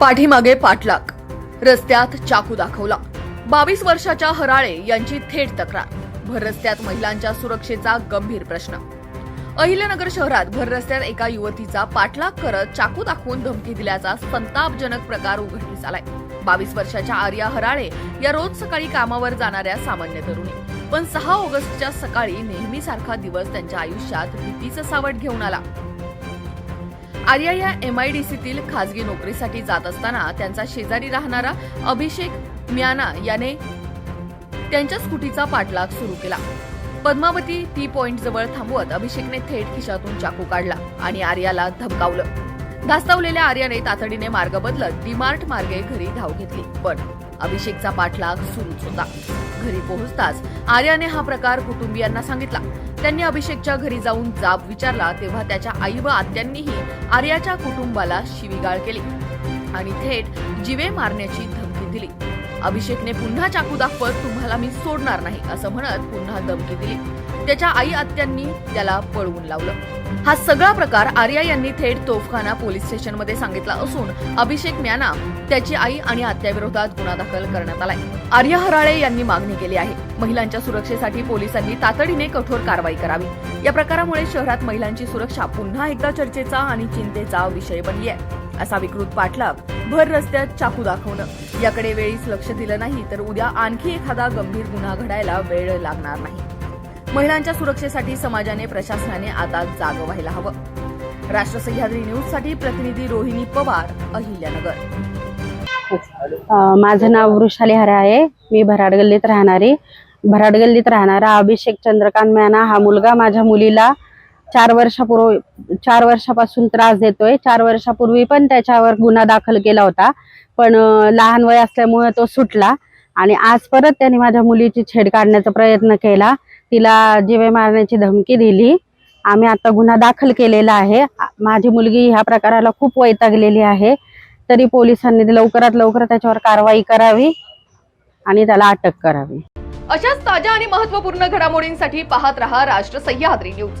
पाठीमागे पाठलाग रस्त्यात चाकू दाखवला. बावीस वर्षाच्या हराळे यांची थेट तक्रार. भर रस्त्यात महिलांच्या सुरक्षेचा गंभीर प्रश्न. अहिल्यानगर शहरात भर रस्त्यात एका युवतीचा पाठलाग करत चाकू दाखवून धमकी दिल्याचा संतापजनक प्रकार उघडकीस आलाय. बावीस वर्षाच्या आर्या हराळे या रोज सकाळी कामावर जाणाऱ्या सामान्य तरुणी. पण सहा ऑगस्टच्या सकाळी नेहमीसारखा दिवस त्यांच्या आयुष्यात भीतीचं सावट घेऊन आला. आर्या या एमआयडीसीतील खासगी नोकरीसाठी जात असताना त्यांचा शेजारी राहणारा अभिषेक म्याना याने त्यांच्या स्कूटीचा पाठलाग सुरू केला. पद्मावती टी पॉइंट जवळ थांबवत अभिषेकने थेट खिशातून चाकू काढला आणि आर्याला धमकावलं. धास्तावलेल्या आर्याने तातडीने मार्ग बदलत डीमार्ट मार्गे घरी धाव घेतली पण अभिषेकचा पाठलाग सुरूच होता. घरी पोहोचताच आर्याने हा प्रकार कुटुंबियांना सांगितला. त्यांनी अभिषेकच्या घरी जाऊन जाब विचारला तेव्हा त्याच्या आई व आत्यांनीही आर्याच्या कुटुंबाला शिवीगाळ केली आणि थेट जिवे मारण्याची धमकी दिली. अभिषेकने पुन्हा चाकू दाखवत तुम्हाला मी सोडणार नाही असं म्हणत पुन्हा धमकी दिली. त्याच्या आई आत्यांनी त्याला पळवून लावलं. हा सगळा प्रकार आर्या यांनी थेट तोफखाना पोलीस स्टेशनमध्ये सांगितला असून अभिषेक म्याना त्याची आई आणि आत्याविरोधात गुन्हा दाखल करण्यात आलाय. आर्या हराळे यांनी मागणी केली आहे. महिलांच्या सुरक्षेसाठी पोलिसांनी तातडीने कठोर कारवाई करावी. या प्रकारामुळे शहरात महिलांची सुरक्षा पुन्हा एकदा चर्चेचा आणि चिंतेचा विषय बनली आहे असा विकृत पाठलाग भर रस्त्यात चाकू दाखवणं. याकडे वेळीच लक्ष दिलं नाही तर उद्या आणखी एखादा गंभीर गुन्हा घडायला वेळ लागणार नाही. महिलांच्या सुरक्षेसाठी समाजाने प्रशासनाने आता जाग व्हायला हवं. राष्ट्र सह्याद्री न्यूजसाठी प्रतिनिधी रोहिणी पवार अहिल्यानगर. माझं नाव वृषाली हरे आहे. मी भराड गल्लीत राहणारी. भराड गल्लीत राहणारा अभिषेक चंद्रकांत मॅना हा मुलगा माझ्या मुलीला चार वर्षापूर्वी चार वर्षापासून त्रास देतोय. चार वर्षापूर्वी पण त्याच्यावर गुन्हा दाखल केला होता. पण लहान वय असल्यामुळे तो सुटला. आणि आज परत त्याने माझ्या मुलीची छेड काढण्याचा प्रयत्न केला. तिला जीवे मारण्याची धमकी दिली. आम्ही आता गुन्हा दाखल केलेला आहे. माझी मुलगी ह्या प्रकाराला खूप वैतागलेली आहे. तरी पोलिसांनी लवकरात लवकर त्याच्यावर कारवाई करावी आणि त्याला अटक करावी. अशाच ताज्या आणि महत्त्वपूर्ण घडामोडींसाठी पाहत रहा राष्ट्र सह्याद्री न्यूज.